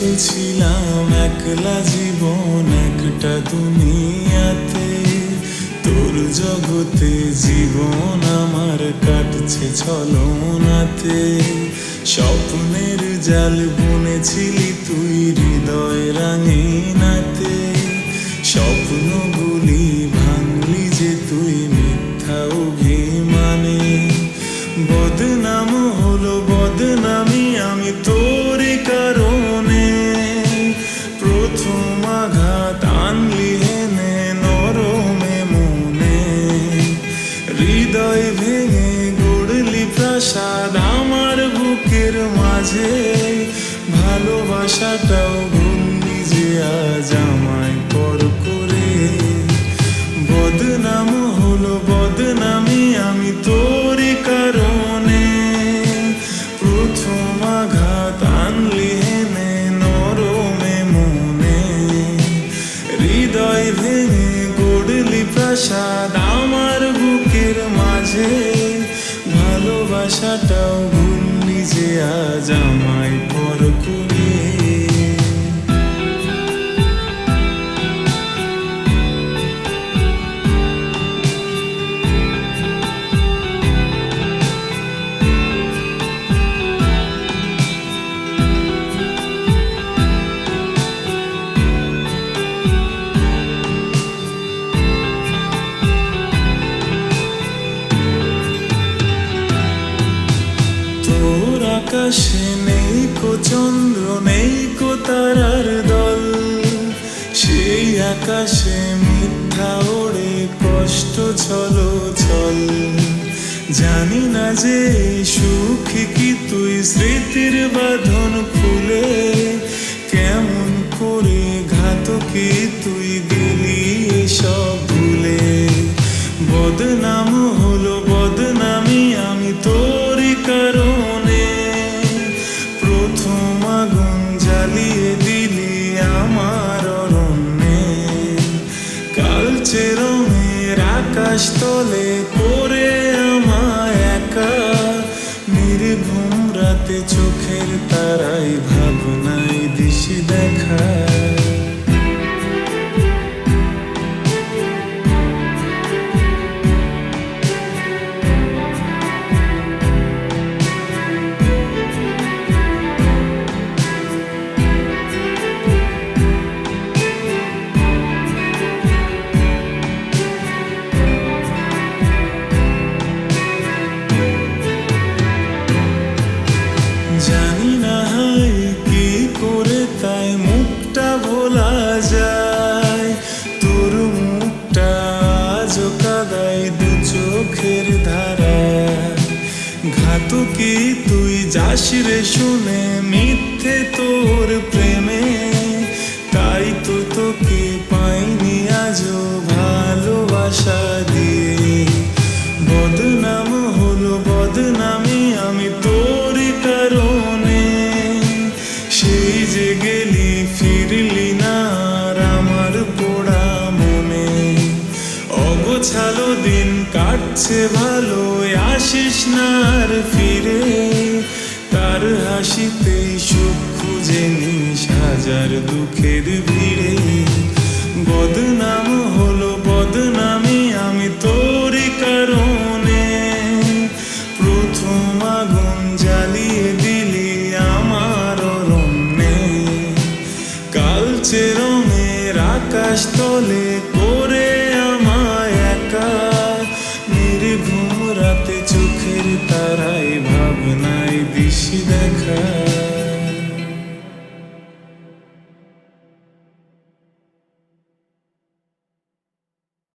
ছিলাম একলা জীবন, একটা দুনিয়াতে। তোর জগতে জীবন আমার কাটছে ছলনাতে। স্বপ্নের জাল বুনেছিলি তুই হৃদয় রাঙিনাতে। স্বপ্নগুলি ভাঙলি যে তুই মিথ্যা অভিমানে। বদনাম হলো বদনামি, আমি তোর কারণে। বুকের মাঝে ভালোবাসাটাও ভুললি যে আজ আমায় পর করে। বদনাম হলো বদনামি আমি তোরই কারণে। প্রথম আঘাত আনলি হেনে নরমে মনে। হৃদয় ভেঙে গড়লি প্রাসাদ আমার বুকের মাঝে। ভালোবাসাটাও ভুললি যে আজ আমায় পর করে তোর আকাশে নেই কো চন্দ্র, নেই কো তারার দল। সেই আকাশে মিথ্যা ওড়ে কষ্ট ছলো ছল জানি না যে সুখ কি তুই স্মৃতির বাঁধন আকাশ তলে পরে আমায় একা। নির্ঘুম রাতে চোখের ঘাতকি তুই যাস রে শুনে মিথ্যে তোর প্রেমে। অগোছালো দিন কাটছে ভালো আসিস না আর ফিরে। তার হাসিতেই সুখ খুঁজে নিস হাজার দুঃখের ভিড়ে। বদনাম হলো বদনামি আমি তোরই কারণে। প্রথম আগুন জ্বালিয়ে দিলি আমার অরণ্যে। কালচে রঙের আকাশ তলে করে নির্ঘুম